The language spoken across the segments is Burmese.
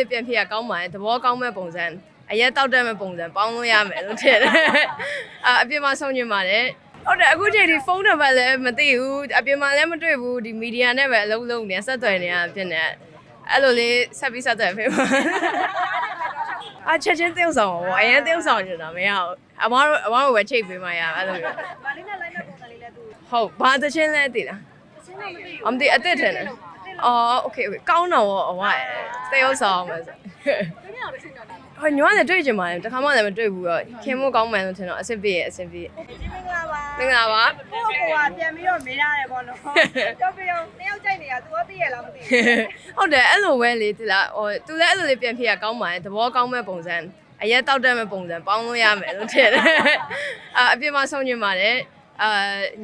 လေးပြန်ဖြစ်ရကောင်းပါတယ်သဘောကောင်းမဲ့ပုံစံအရက်တောက်တက်မဲ့ပုံစံပေါင်းလို့ရမယ်လို့ထင်တယ်အာအပြင်မှာဆုံးညင်ပါတယ်ဟုတ်တယ်အခုချိန်ဒီဖုန်းနံပါတ်လည်းမသိဘူးအပြင်မှာလည်းမတွေ့ဘူးဒီမီဒီယာနဲ့ပဲအလုံးလုံးနေဆက်သွယ်နေရဖြစ်နေအဲ့လိုလေးဆက်ပြီးဆက်သွယ်ဖေးပါအချက်ချင်း tiêu ဆောင်ပါအရင် tiêu ဆောင်နေတာမရဘူးအမားတို့အမားတို့ပဲချိန်ပေးမှရအဲ့လိုမျိုး။မာလီနဲ့လိုက်မဲ့ပုံစံလေးလည်းသူဟုတ်ဘာသချင်းလဲသိလားအရှင်းတော့မသိဘူးအမသိအစ်စ်ထင်တယ် အော် okay okay ကောင်းတော့ဟောဟိုကစေရောက်ဆောင်မှာဆိုတွေ့ရတော့တွေ့တော့တာဟိုညောင်းလည်းတွေ့ကြမှာတယ်တခါမှလည်းမတွေ့ဘူးတော့ခင်မို့ကောင်းမှန်လို့ထင်တော့အဆင်ပြေရဲ့အဆင်ပြေဒီမင်္ဂလာပါမင်္ဂလာပါကိုကိုကပြန်ပြီးတော့မေးရတယ်ပေါ့နော်တော့ပြီးတော့တယောက်ကြိုက်နေတာ तू ကသိရလားမသိဘူးဟုတ်တယ်အဲ့လိုပဲလေဒီလားဟို तू လည်းအဲ့လိုလေးပြန်ဖြစ်ရကောင်းမှန်သဘောကောင်းမဲ့ပုံစံအရက်တောက်တက်မဲ့ပုံစံပေါင်းလို့ရမယ်လို့ထင်တယ်အအပြင်မှာဆုံးညင်ပါတယ်အာ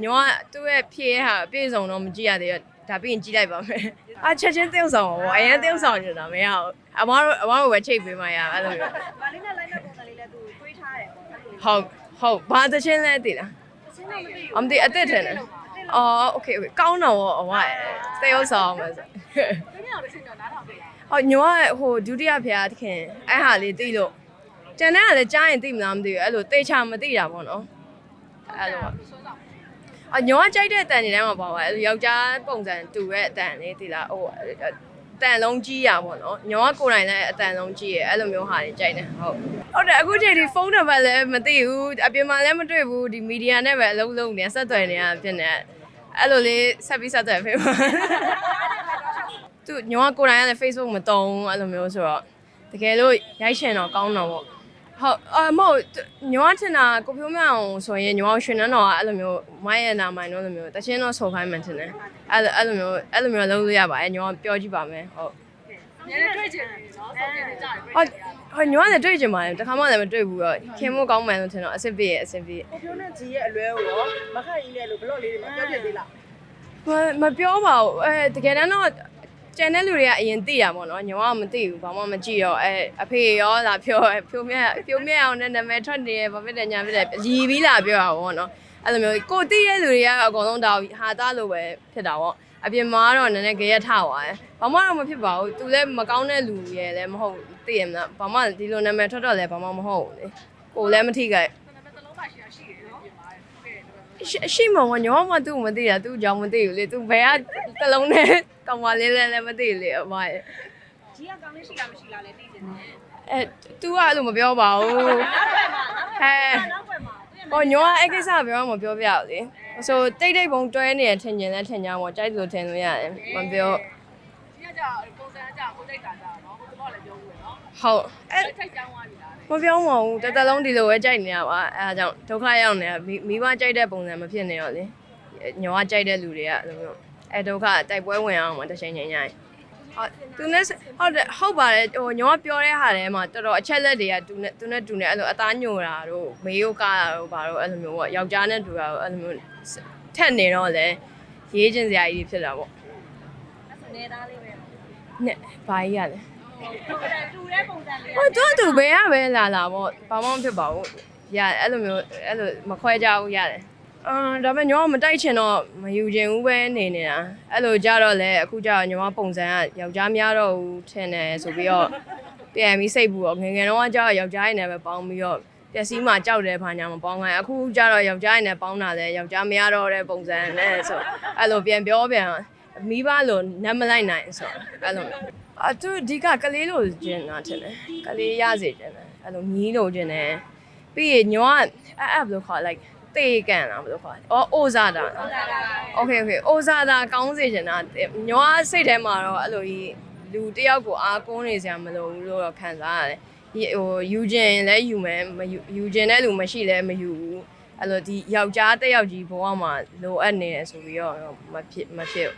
ညောင်းသူ့ရဲ့ဖြေးဟာအပြည့်စုံတော့မကြည့်ရသေးဘူး ဒါပြီးရင်ကြည့်လိုက်ပါမယ်အာချက်ချင်းtiêuဆောင်ပါဘောအရင်tiêuဆောင်နေတာမရဘူးအမားတို့အမားတို့ပဲချိန်ပေးမှရအဲ့လိုမျိုး ။မာလီနဲ့လိုက်မဲ့ပုံစံလေးလည်းသူတွေးထားတယ်ပေါ့နော်။ ဟုတ်ဟုတ်ဘာသချင်းလဲသိလား အရှင်းတော့မသိဘူး အမသိအစ်စ်ထင်တယ်အော်โอเคโอเคကောင်းတော့အဝရဲ့သေရောဆောင်မယ်ဆို ။ဒီနေ့တော့ရှင်းတော့နားထောင်ပြရ။ ဟောညောကဟိုဒုတိယဖျားသခင်အဲ့ဟာလေးသိလို့ကျန်တဲ့ကလည်းကြားရင်သိမလားမသိဘူးအဲ့လိုသေချာမသိတာပေါ့နော်အဲ့လို အညောကကြိုက်တဲ့အတန်တွေတိုင်းမှာပါပါအဲ့လိုယောက်ျားပုံစံတူတဲ့အတန်လေးသိလားဟိုအတန်လုံးကြီးရပါတော့ညောကကိုယ်တိုင်လည်းအတန်လုံးကြီးရအဲ့လိုမျိုးဟာတွေကြိုက်တယ်ဟုတ်ဟုတ်တယ်အခုချိန်ဒီဖုန်းနံပါတ်လည်းမသိဘူးအပြင်မှာလည်းမတွေ့ဘူးဒီမီဒီယာနဲ့ပဲအလုံးလုံးနေဆက်သွယ်နေရဖြစ်နေအဲ့လိုလေးဆက်ပြီးဆက်သွယ်ဖေးပါသူညောကကိုယ်တိုင်ကလည်း Facebook မတုံးအဲ့လိုမျိုးဆိုတော့တကယ်လို့ရိုက်ရှင်တော့ကောင်းတော့ပေါ့ ဟုတ်အမဟုတ်ညောထင်တာကိုဖြိုးမအောင်ဆိုရင်ညောရှင်နန်းတော်ကအဲ့လိုမျိုးမိုင်းရနာမိုင်းတော့လိုမျိုးတချင်းတော့ဆိုခိုင်းမှန်တင်တယ်အဲ့လိုအဲ့လိုမျိုးအဲ့လိုမျိုးလုပ်လို့ရပါတယ်ညောပြောကြည့်ပါမယ်ဟုတ်။ညနေတွေ့ချင်တယ်နော်။စောင့်နေကြတယ်တွေ့ဟောဟောညောလည်းတွေ့ကြမှာတခါမှလည်းမတွေ့ဘူးတော့ခင်မို့ကောင်းမှန်လို့ထင်တော့အစ်စ်ပြည့်ရဲ့အစ်စ်ပြည့်။ကိုပြောနဲ့ဂျီရဲ့အလွဲကိုရောမခတ်ကြီးနဲ့လို့ဘလော့လေးတွေမပြောပြသေးလားမမပြောပါဘူးအဲတကယ်တမ်းတော့ ကျန်တဲ့လူတွေကအရင်သိတာပေါ့နော်ညောကမသိဘူးဘာမှမကြည့်တော့အဲအဖေရောလာပြောအဲဖြိုးမြက်ဖြိုးမြက်အောင်နဲ့နာမည်ထွက်နေရဘာဖြစ်တယ်ညာဖြစ်တယ်ရီပြီးလာပြောတာပေါ့နော်အဲ့လိုမျိုးကိုသိတဲ့လူတွေကတော့အကုန်လုံးဒါဟာသားလို့ပဲဖြစ်တာပေါ့အပြင်မှာကတော့နည်းနည်းကြရက်ထသွားတယ်ဘာမှတော့မဖြစ်ပါဘူးသူလည်းမကောင်းတဲ့လူရဲ့လည်းမဟုတ်သိရမလားဘာမှဒီလိုနာမည်ထွက်တော့လည်းဘာမှမဟုတ်ဘူးလေကိုလည်းမထိခိုက်။ ရှိရှိမဝညောမသူ့မသိတာသူ့ကြောင့်မသိဘူးလေသူဘယ်ကတလုံးနဲ့ကောင်မလေးလည်းလည်းမသိဘူးလေအမရဲ့ဂျီကကောင်းလေးရှိလားမရှိလားလဲသိချင်တယ်။အဲ तू ကအဲ့လိုမပြောပါဘူးဟဲနောက်ွယ်မှာသူရဲ့ဟောညောကအဲ့ကိစ္စပြောမပြောပြဘူးလေဆိုတိတ်တိတ်ပုံတွဲနေတယ်ထင်ကျင်လဲထင်ကြမှာကြိုက်လို့ထင်လို့ရတယ်မပြောဒီကကြာပုံစံကြာကိုတိုက်တာကြာနော်ကိုတော့လည်းပြောဘူးနော်ဟုတ်အဲအဲ့ထိုက်ကြောင်းသွားပြီလား မပြောမဟုတ်တတလုံးဒီလိုပဲကြိုက်နေရပါအဲဒါကြောင့်ဒုက္ခရောက်နေတာမိမိဘကြိုက်တဲ့ပုံစံမဖြစ်နေတော့လေညောကကြိုက်တဲ့လူတွေကအဲ့လိုမျိုးအဲဒုက္ခတိုက်ပွဲဝင်အောင်မတစ်ချိန်ချိန်ညရင်ဟုတ်သူနဲ့ဟုတ်တယ်ဟုတ်ပါတယ်ဟိုညောကပြောတဲ့ဟာထဲမှာတော်တော်အချက်လက်တွေကသူနဲ့သူနဲ့တူနေအဲ့လိုအသားညိုတာတို့မေးရိုးကားတာတို့ဘာလို့အဲ့လိုမျိုးပေါ့ယောက်ျားနဲ့တူတာတို့အဲ့လိုမျိုးထက်နေတော့လေရေးချင်းစရာကြီးဖြစ်တာပေါ့အဲ့ဆိုနေသားလေးပဲနဲ့ဘာကြီးရလဲဟု တ်တယ်တူတဲ့ပုံစံလေးဟိုသူကသူဘယ်ရပဲလာလာပေါ့ဘာမှမဖြစ်ပါဘူးရအဲ့လိုမျိုးအဲ့လိုမခွဲကြဘူးရတယ်အာဒါပေမဲ့ညောကမတိုက်ချင်တော့မယူချင်ဘူးပဲနေနေတာအဲ့လိုကြတော့လေအခုကျတော့ညောကပုံစံကယောက်ျားများတော့ဘူးထင်တယ်ဆိုပြီးတော့ပြန်ပြီးစိတ်ဘူးတော့ငယ်ငယ်တော့ကကြောက်ယောက်ျားရည်နဲ့ပဲပေါင်းပြီးတော့ပျက်စီးမှကြောက်တယ်ဘာညာမပေါင်းခိုင်းအခုကျတော့ယောက်ျားရည်နဲ့ပေါင်းတာလဲယောက်ျားမရတော့တဲ့ပုံစံနဲ့ဆိုအဲ့လိုပြန်ပြောပြန် မိဘလိုနတ်မလိုက်နိုင်ဆိုတော့အဲ့လိုအတူအဓိကကလေးလိုကျင်တာထင်တယ်ကလေးရစေကျင်တယ်အဲ့လိုညီးလိုကျင်တယ်ပြီးရင်ညောကအဲ့အဲ့ဘယ်လိုခေါ် like တေကန်လားဘယ်လိုခေါ်လဲ။အော်အိုဇာတာ။ Okay okay အိုဇာတာကောင်းစေချင်တာညောစိတ်ထဲမှာတော့အဲ့လိုကြီးလူတယောက်ကိုအားကိုးနေစရာမလိုဘူးလို့တော့ခံစားရတယ်။ဟိုယူကျင်လည်းယူမယ်မယူယူကျင်တဲ့လူမရှိလည်းမယူဘူး။အဲ့လိုဒီယောက်ျားတစ်ယောက်ကြီးဘဝမှာလိုအပ်နေတယ်ဆိုပြီးတော့မဖြစ်မဖြစ်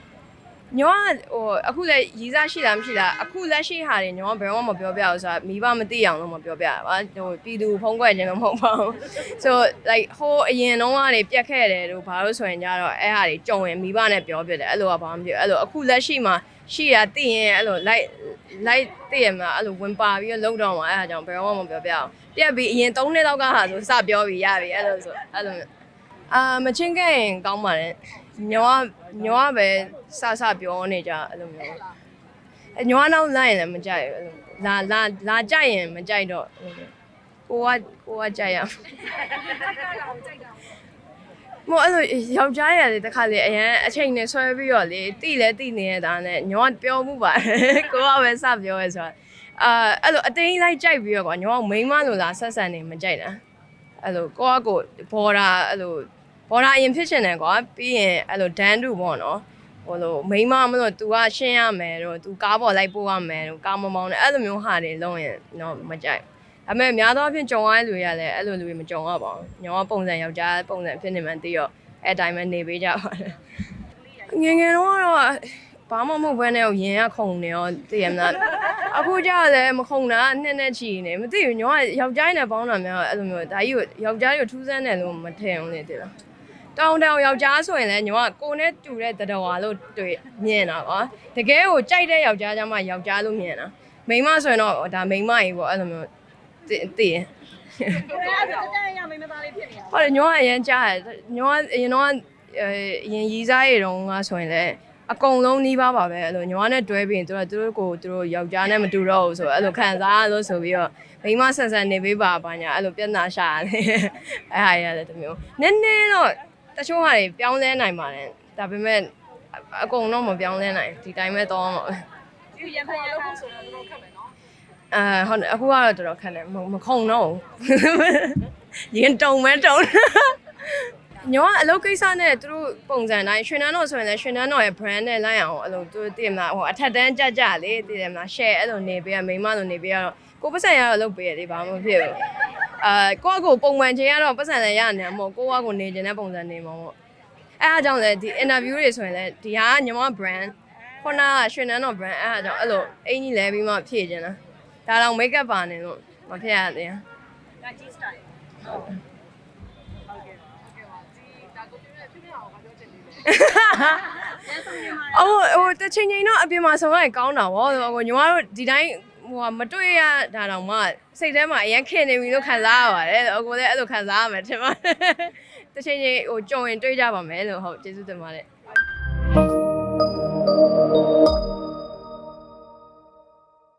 ညောကဟိုအခုလည်းရီးစားရှိလားမရှိလားအခုလက်ရှိဟာတွေညောကဘယ်တော့မှမပြောပြဘူးဆိုတာမိဘမသိအောင်လို့မပြောပြတာပါဟိုပြည်သူဖုံးကွယ်ခြင်းတော့မဟုတ်ပါဘူး so like ဟိုအရင်တော့ကနေပြက်ခဲ့တယ်လို့ဘာလို့ဆိုရင်ကြတော့အဲ့ဟာတွေကြုံရင်မိဘနဲ့ပြောပြတယ်အဲ့လိုကဘာမှမပြောအဲ့လိုအခုလက်ရှိမှာရှိတာသိရင်အဲ့လို like like သိရမှာအဲ့လိုဝင်ပါပြီးတော့လောက်တော့မှာအဲ့ဒါကြောင့်ဘယ်တော့မှမပြောပြအောင်ပြက်ပြီးအရင်3နှစ်လောက်ကဟာဆိုစပြောပြီးရပြီအဲ့လိုဆိုအဲ့လိုမျိုးအာမချင်းခဲ့ရင်ကောင်းပါလေ ညောကညောကပဲစစပြောနေကြအဲ့လိုမျိုးညောနောက်လိုက်ရင်လည်းမကြိုက်ဘူးအဲ့လိုလာလာလာကြိုက်ရင်မကြိုက်တော့အဲ့လိုကိုကကိုကကြိုက်ရမို့အဲ့လိုယောက်ျားရတယ်တခါလေအရင်အချိန်နဲ့ဆွဲပြီးတော့လေတိလဲတိနေရတာနဲ့ညောကပြောမှုပါတယ်ကိုကပဲစပြောရဲဆိုတော့အာအဲ့လိုအတင်းလိုက်ကြိုက်ပြီးတော့ကွာညောကမိန်းမလိုလားဆက်ဆံနေမကြိုက်တာအဲ့လိုကိုကကိုဘော်ဒါအဲ့လို ဘော်ဒါအရင်ဖြစ်ချင်တယ်ကွာပြီးရင်အဲ့လိုဒန်းတူပေါ့နော်ဟိုလိုမိန်းမမလို့ तू ကရှင်းရမယ်တော့ तू ကားပေါ်လိုက်ပို့ရမယ်တော့ကားမမောင်းနဲ့အဲ့လိုမျိုးဟာတွေလုံးရင်တော့မကြိုက်ဒါပေမဲ့များသောအားဖြင့်ကြုံရတဲ့လူတွေကလည်းအဲ့လိုလူတွေမကြုံရပါဘူးညောကပုံစံယောက်ျားပုံစံဖြစ်နေမှန်းသိတော့အဲ့အတိုင်းပဲနေပေးကြပါတယ်ငယ်ငယ်တော့ကတော့ဘာမှမဟုတ်ဘဲနဲ့ရင်ကခုန်နေရောသိရမလားအခုကျတော့လည်းမခုန်တာနှစ်နဲ့ချီနေမသိဘူးညောကယောက်ျားနဲ့ပေါင်းတာများအဲ့လိုမျိုးဒါကြီးကိုယောက်ျားတွေကိုထူးဆန်းတယ်လို့မထင်ဘူးလေသိလား တောင်းတောင်းယောက်ျားဆိုရင်လည်းညီမကကိုနဲ့တူတဲ့တတော်ဝါလို့တွေ့မြင်တာကွာတကယ်ကိုကြိုက်တဲ့ယောက်ျားကျမှယောက်ျားလို့မြင်တာမိန်းမဆိုရင်တော့ဒါမိန်းမကြီးပေါ့အဲ့လိုမျိုးသိသိရင်ကိုယ်ကတက်တက်ရမင်းမသားလေးဖြစ်နေတာဟုတ်တယ်ညောကအရင်ကြားတယ်ညောကအရင်တော့အဲအရင်ရီးစားရတုန်းကဆိုရင်လည်းအကုန်လုံးနှီးပါပါပဲအဲ့လိုညောနဲ့တွဲပြီးရင်သူတို့သူတို့ကိုသူတို့ယောက်ျားနဲ့မတူတော့ဘူးဆိုတော့အဲ့လိုခံစားရလို့ဆိုပြီးတော့မိန်းမဆန်ဆန်နေပေးပါပါညာအဲ့လိုပြဿနာရှာရတယ်အဲ့ဟာရတယ်တမျိုးနည်းနည်းတော့ တချို့ဟာတွေပြောင်းလဲနိုင်ပါတယ်ဒါပေမဲ့အကုန်တော့မပြောင်းလဲနိုင်ဒီတိုင်းပဲတော့မှာပဲဒီရန်ဖန်ရဖို့ဆိုတော့တော့ခက်မယ်နော်အဲဟုတ်တယ်အခုကတော့တော်တော်ခက်တယ်မမခုံတော့ဘူးရင်တုံမဲတုံညောကအလုပ်ကိစ္စနဲ့သူတို့ပုံစံတိုင်းရွှေနန်းတော်ဆိုရင်လည်းရွှေနန်းတော်ရဲ့ brand နဲ့လိုက်အောင်အဲ့လိုသူတို့တည်မလားဟိုအထက်တန်းကြကြလေးတည်တယ်မလား share အဲ့လိုနေပေးရမိန်းမလိုနေပေးရတော့ကိုပတ်စံရတော့လုပ်ပေးရတယ်ဘာမှမဖြစ်ဘူး အာကိုကကိုပုံမှန်ချိန်ကတော့ပတ်စံလည်းရနေမှာမဟုတ်ကိုကကိုနေခြင်းတဲ့ပုံစံနေမှာပေါ့အဲအားကြောင့်လည်းဒီ interview တွေဆိုရင်လည်းဒီဟာကညီမ brand ခုနကရွှေနန်းတော် brand အဲအားကြောင့်အဲ့လိုအင်ကြီးလဲပြီးမှဖြည့်ခြင်းလားဒါတော့ make up ပါနေလို့မဖြစ်ရသေးဘူးဒါကြီး style ။အော်ဟိုတချင်းချင်းတော့အပြင်မှာဆောင်ရကောင်းတာဗော။ဟိုညီမတို့ဒီတိုင်း ဟိုမတွေ့ရတာတော့မှစိတ်ထဲမှာအရင်ခင်နေပြီလို့ခံစားရပါတယ်။အကိုလည်းအဲ့လိုခံစားရမယ်ထင်ပါတယ်။တချင်းချင်းဟိုကြုံရင်တွေ့ကြပါမယ်လို့ဟုတ်ကျေးဇူးတင်ပါတယ်။